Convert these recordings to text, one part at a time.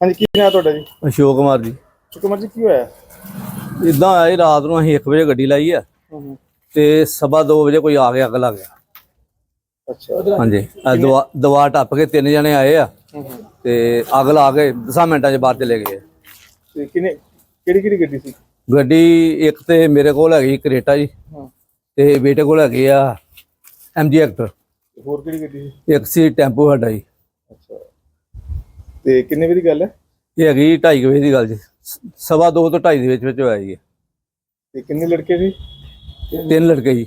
ਹਾਂਜੀ ਕੀ ਨਾਂ ਤੁਹਾਡਾ ਜੀ? ਅਸ਼ੋਕ ਕੁਮਾਰ ਜੀ। ਸੁਕਮਰ ਜੀ ਕੀ ਹੋਇਆ? ਇਦਾਂ ਆਏ ਰਾਤ ਨੂੰ ਅਸੀਂ 1 ਵਜੇ ਗੱਡੀ ਲਾਈ ਆ ਹੂੰ ਤੇ ਸਵਾ 2 ਵਜੇ ਕੋਈ ਆ ਗਿਆ ਅੱਗ ਲੱਗ ਗਿਆ। ਅੱਛਾ। ਹਾਂਜੀ ਇਹ ਦਵਾ ਦਵਾ ਟੱਪ ਕੇ ਤਿੰਨ ਜਣੇ ਆਏ ਆ ਹੂੰ ਹੂੰ। ਤੇ ਅੱਗ ਲਾ ਕੇ 10 ਮਿੰਟਾਂ 'ਚ ਬਾਹਰ ਚਲੇ ਗਏ। ਤੇ ਕਿਨੇ ਕਿਹੜੀ ਕਿਹੜੀ ਗੱਡੀ ਸੀ? ਗੱਡੀ ਇੱਕ ਤੇ ਮੇਰੇ ਕੋਲ ਹੈਗੀ ਕਰੇਟਾ ਜੀ ਹਾਂ। ਤੇ ਬੇਟੇ ਕੋਲ ਹੈਗੀ ਆ ਐਮਜੀ ਐਕਟਰ। ਹੋਰ ਕਿਹੜੀ ਗੱਡੀ ਸੀ? ਇੱਕ ਸੀ ਟੈਂਪੂ ਸਾਡਾ ਜੀ। ਤੇ ਕਿੰਨੇ ਵਜੇ ਦੀ ਗੱਲ ਹੈ? ਇਹ ਹੈਗੀ 2:30 ਵਜੇ ਦੀ ਗੱਲ ਜੀ। ਸਵਾ 2 ਤੋਂ 2:30 ਦੇ ਵਿੱਚ ਵਿੱਚ ਹੋਇਆ ਜੀ ਇਹ। ਤੇ ਕਿੰਨੇ ਲੜਕੇ ਸੀ? ਤਿੰਨ ਲੜਕੇ ਜੀ।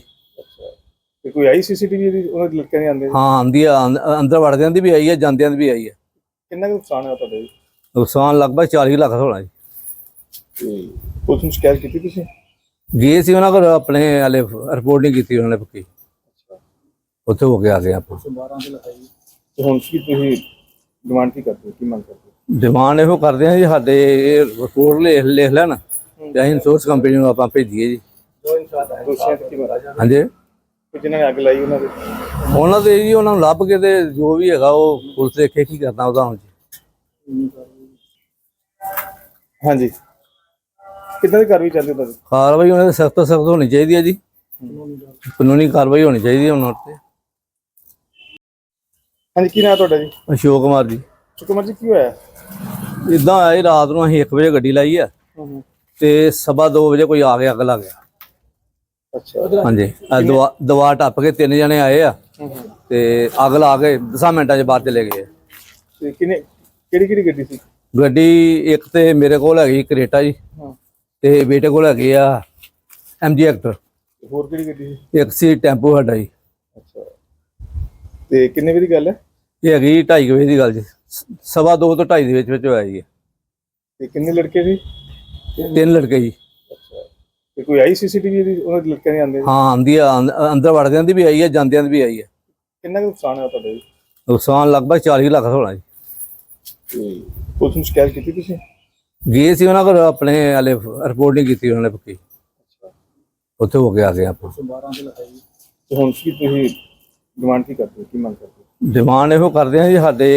ਤੇ ਕੋਈ ਆਈ ਸੀਸੀਟੀਵੀ ਦੀ ਉਹਨਾਂ ਦੇ ਲੜਕਿਆਂ ਦੇ ਆਂਦੇ ਹਾਂ ਆਂਦੀ ਆ ਅੰਦ- ਅੰਦਰ ਵੜਦਿਆਂ ਦੀ ਵੀ ਆਈ ਹੈ ਜਾਂਦਿਆਂ ਦੀ ਵੀ ਆਈ ਹੈ ਕਿੰਨਾ ਕੁ ਨੁਕਸਾਨ ਹੋਇਆ ਤੁਹਾਡਾ ਜੀ? ਨੁਕਸਾਨ ਲਗਭਗ 40 ਲੱਖ ਹੋਣਾ ਜੀ। ਤੇ ਪੁਲਿਸ ਨੂੰ ਸ਼ਿਕਾਇਤ ਕੀਤੀ ਤੁਸੀਂ? ਗਏ ਸੀ ਉਹਨਾਂ ਕੋਲ ਆਪਣੇ ਹਲੇ ਰਿਪੋਰਟ ਨਹੀਂ ਕੀਤੀ ਉਹਨਾਂ ਨੇ ਪੱਕੀ। ਉੱਥੇ ਹੋ ਕੇ ਆ ਗਏ ਆਪਾਂ। ਤੇ ਹੁਣ ਕੀ ਤੁਸੀਂ ਡਿਮਾਂਡ ਕੀ ਕਰਦੇ ਹੋ? ਕੀ ਮੰਗ ਕਰਦੇ ਹੋ? ਡਿਮਾਂਡ ਇਹੋ ਕਰਦੇ ਆ ਜੀ ਸਾਡੇ ਰਿਪੋਰਟ ਲਿਖ ਲਿਖ ਲੈਣ ਤੇ ਅਸੀਂ ਇੰਸ਼ੋਰੈਂਸ ਕੰਪਨੀ ਨੂੰ ਆਪਾਂ ਭੇਜੀਏ ਜੀ। ਦੋਸ਼ੀਆਂ ਤੇ ਕੀ ਮਰਾ ਹਾਂਜੀ? ਤੇ ਜਿਨ੍ਹਾਂ ਨੇ ਅੱਗ ਲਾਈ ਉਹਨਾਂ ਦੇ? ਉਹਨਾਂ ਦੇ ਜੀ ਉਹਨਾਂ ਨੂੰ ਲੱਭ ਕੇ ਤੇ ਜੋ ਵੀ ਹੈਗਾ ਉਹ ਪੁਲਿਸ ਦੇਖੇ ਕੀ ਕਰਨਾ ਉਹਦਾ ਹੁਣ ਜੀ। ਹਾਂਜੀ। ਕਿੱਦਾਂ ਦੀ ਕਾਰਵਾਈ ਚੱਲਦੀ ਤੁਹਾਡੀ? ਕਾਰਵਾਈ ਉਹਨਾਂ ਦੇ ਸਖਤ ਸਖਤ ਹੋਣੀ ਚਾਹੀਦੀ ਹੈ ਜੀ। ਕਾਨੂੰਨੀ ਕਾਰਵਾਈ ਹੋਣੀ ਚਾਹੀਦੀ ਹੈ ਉਹਨਾਂ ਤੇ ਹਾਂਜੀ ਕੀ ਨਾਂ ਤੁਹਾਡਾ ਜੀ? ਅਸ਼ੋਕ ਕੁਮਾਰ ਜੀ। ਸੁਕਮਰ ਜੀ ਕੀ ਹੋਇਆ? ਇਦਾਂ ਆਏ ਰਾਤ ਨੂੰ ਅਸੀਂ 1 ਵਜੇ ਗੱਡੀ ਲਾਈ ਆ ਤੇ ਸਵਾ 2 ਵਜੇ ਕੋਈ ਆ ਗਿਆ ਅੱਗ ਲੱਗ ਗਿਆ। ਅੱਛਾ। ਹਾਂਜੀ ਇਹ ਦਵਾ ਦਵਾ ਟੱਪ ਕੇ ਤਿੰਨ ਜਣੇ ਆਏ ਆ ਤੇ ਅੱਗ ਲਾ ਕੇ 10 ਮਿੰਟਾਂ 'ਚ ਬਾਹਰ ਚਲੇ ਗਏ ਤੇ ਕਿਨੇ ਕਿਹੜੀ ਕਿਹੜੀ ਗੱਡੀ ਸੀ? ਗੱਡੀ ਇੱਕ ਤੇ ਮੇਰੇ ਕੋਲ ਹੈਗੀ ਕਰੇਟਾ ਜੀ ਹਾਂ। ਤੇ ਬੇਟੇ ਕੋਲ ਹੈਗੀ ਆ ਐਮਜੀ ਐਕਟਰ। ਤੇ ਹੋਰ ਕਿਹੜੀ ਗੱਡੀ ਸੀ? ਇੱਕ ਸੀ ਟੈਂਪੂ ਸਾਡਾ ਜੀ। ਤੇ ਕਿੰਨੇ ਵਜੇ ਦੀ ਗੱਲ ਹੈ? ਇਹ ਹੈਗੀ 2:30 ਵਜੇ ਦੀ ਗੱਲ ਜੀ। ਸਵਾ 2 ਤੋਂ 2:30 ਦੇ ਵਿੱਚ ਵਿੱਚ ਹੋਇਆ ਜੀ ਇਹ। ਤੇ ਕਿੰਨੇ ਲੜਕੇ ਸੀ? ਤਿੰਨ ਲੜਕੇ ਜੀ। ਤੇ ਕੋਈ ਆਈ ਸੀਸੀਟੀਵੀ ਦੀ ਉਹਨਾਂ ਦੇ ਲੜਕਿਆਂ ਦੇ ਆਂਦੇ ਹਾਂ ਆਂਦੀ ਆ ਅੰਦ- ਅੰਦਰ ਵੜਦਿਆਂ ਦੀ ਵੀ ਆਈ ਹੈ ਜਾਂਦਿਆਂ ਦੀ ਵੀ ਆਈ ਹੈ। ਕਿੰਨਾ ਕੁ ਨੁਕਸਾਨ ਹੋਇਆ ਤੁਹਾਡਾ ਜੀ ਨੁਕਸਾਨ ਲਗਭਗ 40 ਲੱਖ ਹੋਣਾ ਜੀ। ਤੇ ਪੁਲਿਸ ਨੂੰ ਸ਼ਿਕਾਇਤ ਕੀਤੀ ਤੁਸੀਂ? ਗਏ ਸੀ ਉਹਨਾਂ ਕੋਲ ਆਪਣੇ ਹਲੇ ਰਿਪੋਰਟ ਨਹੀਂ ਕੀਤੀ ਉਹਨਾਂ ਨੇ ਪੱਕੀ। ਉੱਥੇ ਹੋ ਕੇ ਆ ਗਏ ਆਪਾਂ। ਤੇ ਹੁਣ ਕੀ ਤੁਸੀਂ ਡਿਮਾਂਡ ਕੀ ਕਰਦੇ ਹੋ? ਕੀ ਮੰਗ ਕਰਦੇ ਹੋ? ਡਿਮਾਂਡ ਇਹੋ ਕਰਦੇ ਆ ਜੀ ਸਾਡੇ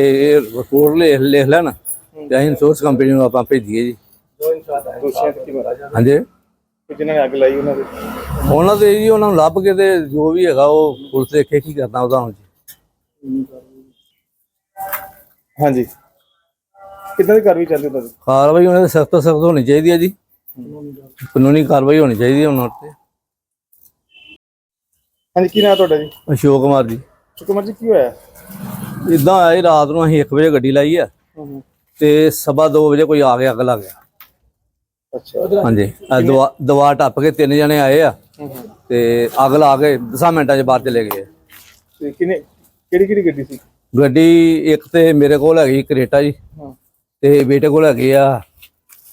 ਰਿਪੋਰਟ ਲਿਖ ਲਿਖ ਲੈਣ ਤੇ ਅਸੀਂ ਇੰਸ਼ੋਰੈਂਸ ਕੰਪਨੀ ਨੂੰ ਆਪਾਂ ਭੇਜੀਏ ਜੀ। ਦੋਸ਼ੀਆਂ ਤੇ ਕੀ ਮਰਾ ਹਾਂਜੀ। ਜਿਨ੍ਹਾਂ ਨੇ ਅੱਗ ਲਾਈ ਉਹਨਾਂ ਦੇ? ਉਹਨਾਂ ਦੇ ਜੀ ਉਹਨਾਂ ਨੂੰ ਲੱਭ ਕੇ ਤੇ ਜੋ ਵੀ ਹੈਗਾ ਉਹ ਪੁਲਿਸ ਦੇਖੇ ਕੀ ਕਰਨਾ ਉਹਦਾ ਹੁਣ ਜੀ। ਹਾਂਜੀ। ਕਿੱਦਾਂ ਦੀ ਕਾਰਵਾਈ ਚੱਲਦੀ ਤੁਹਾਡੀ? ਕਾਰਵਾਈ ਉਹਨਾਂ ਦੇ ਸਖਤ ਸਖਤ ਹੋਣੀ ਚਾਹੀਦੀ ਹੈ ਜੀ। ਕਾਨੂੰਨੀ ਕਾਰਵਾਈ ਹੋਣੀ ਚਾਹੀਦੀ ਹੈ ਉਹਨਾਂ ਤੇ ਹਾਂਜੀ ਕੀ ਨਾਂ ਤੁਹਾਡਾ ਜੀ? ਅਸ਼ੋਕ ਕੁਮਾਰ ਜੀ। ਸੁਕਮਰ ਜੀ ਕੀ ਹੋਇਆ? ਇਦਾਂ ਆਏ ਰਾਤ ਨੂੰ ਅਸੀਂ 1 ਵਜੇ ਗੱਡੀ ਲਾਈ ਆ। ਹੂੰ ਤੇ ਸਵਾ 2 ਵਜੇ ਕੋਈ ਆ ਗਿਆ ਅੱਗ ਲੱਗ ਗਿਆ। ਅੱਛਾ। ਹਾਂਜੀ ਇਹ ਦਵਾ ਟੱਪ ਕੇ ਤਿੰਨ ਜਣੇ ਆਏ ਆ। ਹੂੰ ਹੂੰ। ਤੇ ਅੱਗ ਲਾ ਕੇ 10 ਮਿੰਟਾਂ 'ਚ ਬਾਹਰ ਚਲੇ ਗਏ। ਤੇ ਕਿਨੇ ਕਿਹੜੀ ਕਿਹੜੀ ਗੱਡੀ ਸੀ? ਗੱਡੀ ਇੱਕ ਤੇ ਮੇਰੇ ਕੋਲ ਹੈਗੀ ਕਰੇਟਾ ਜੀ। ਹਾਂ। ਤੇ ਬੇਟੇ ਕੋਲ ਹੈਗੀ ਆ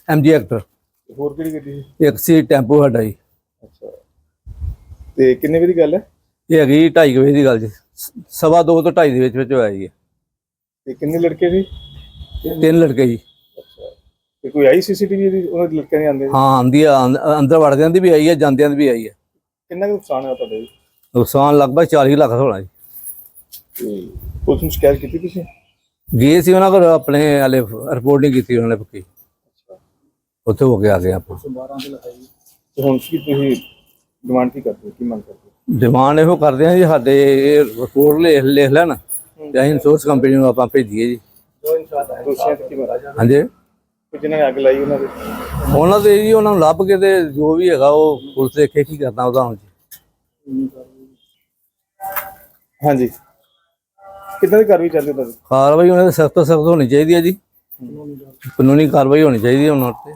ਐਮਜੀ ਐਕਟਰ। ਤੇ ਹੋਰ ਕਿਹੜੀ ਗੱਡੀ ਸੀ? ਇੱਕ ਸੀ ਟੈਂਪੂ ਸਾਡਾ ਜੀ। ਅੱਛਾ। ਤੇ ਕਿੰਨੇ ਵਜੇ ਦੀ ਗੱਲ ਹੈ? ਇਹ ਹੈਗੀ 2:30 ਵਜੇ ਦੀ ਗੱਲ ਜੀ। ਸਵਾ 2 ਤੋਂ 2:30 ਦੇ ਵਿੱਚ ਵਿੱਚ ਹੋਇਆ ਜੀ। ਤੇ ਕਿੰਨੇ ਲੜਕੇ ਸੀ ਤਿੰਨ ਲੜਕੇ ਜੀ। ਤੇ ਕੋਈ ਆਈ ਸੀਸੀਟੀਵੀ ਦੀ ਉਹਨਾਂ ਦੇ ਲੜਕਿਆਂ ਦੇ ਆਂਦੇ ਹਾਂ ਆਂਦੀ ਆ ਅੰਦ- ਅੰਦਰ ਵੜਦਿਆਂ ਦੀ ਵੀ ਆਈ ਹੈ ਜਾਂਦਿਆਂ ਦੀ ਵੀ ਆਈ ਹੈ ਕਿੰਨਾ ਕੁ ਨੁਕਸਾਨ ਹੋਇਆ ਤੁਹਾਡਾ ਜੀ? ਨੁਕਸਾਨ ਲਗਭਗ 40 ਲੱਖ ਹੋਣਾ ਜੀ। ਤੇ ਪੁਲਿਸ ਨੂੰ ਸ਼ਿਕਾਇਤ ਕੀਤੀ ਤੁਸੀਂ? ਗਏ ਸੀ ਉਹਨਾਂ ਕੋਲ ਆਪਣੇ ਹਲੇ ਰਿਪੋਰਟ ਨਹੀਂ ਕੀਤੀ ਉਹਨਾਂ ਨੇ ਪੱਕੀ। ਉੱਥੇ ਹੋ ਕੇ ਆ ਗਏ ਆਪਾਂ। ਤੇ ਹੁਣ ਕੀ ਤੁਸੀਂ ਡਿਮਾਂਡ ਕੀ ਕਰਦੇ ਹੋ? ਕੀ ਮੰਗ ਕਰਦੇ ਹੋ? ਡਿਮਾਂਡ ਇਹੋ ਕਰਦੇ ਆ ਜੀ ਸਾਡੇ ਰਿਪੋਰਟ ਲਿਖ ਲਿਖ ਲੈਣ ਤੇ ਅਸੀਂ ਇੰਸ਼ੋਰੈਂਸ ਕੰਪਨੀ ਨੂੰ ਆਪਾਂ ਭੇਜੀਏ ਜੀ। ਦੋਸ਼ੀਆਂ ਤੇ ਕੀ ਮਰਾ ਹਾਂਜੀ। ਤੇ ਜਿਨ੍ਹਾਂ ਨੇ ਅੱਗ ਲਾਈ ਉਹਨਾਂ ਦੇ? ਉਹਨਾਂ ਦੇ ਜੀ ਉਹਨਾਂ ਨੂੰ ਲੱਭ ਕੇ ਤੇ ਜੋ ਵੀ ਹੈਗਾ ਉਹ ਪੁਲਿਸ ਦੇਖੇ ਕੀ ਕਰਨਾ ਉਹਦਾ ਹੁਣ ਜੀ। ਹਾਂਜੀ। ਕਿੱਦਾਂ ਦੀ ਕਾਰਵਾਈ ਚੱਲਦੀ ਤੁਹਾਡੀ? ਕਾਰਵਾਈ ਉਹਨਾਂ ਦੇ ਸਖਤ ਸਖਤ ਹੋਣੀ ਚਾਹੀਦੀ ਹੈ ਜੀ। ਕਾਨੂੰਨੀ ਕਾਰਵਾਈ ਹੋਣੀ ਚਾਹੀਦੀ ਹੈ ਉਹਨਾਂ ਤੇ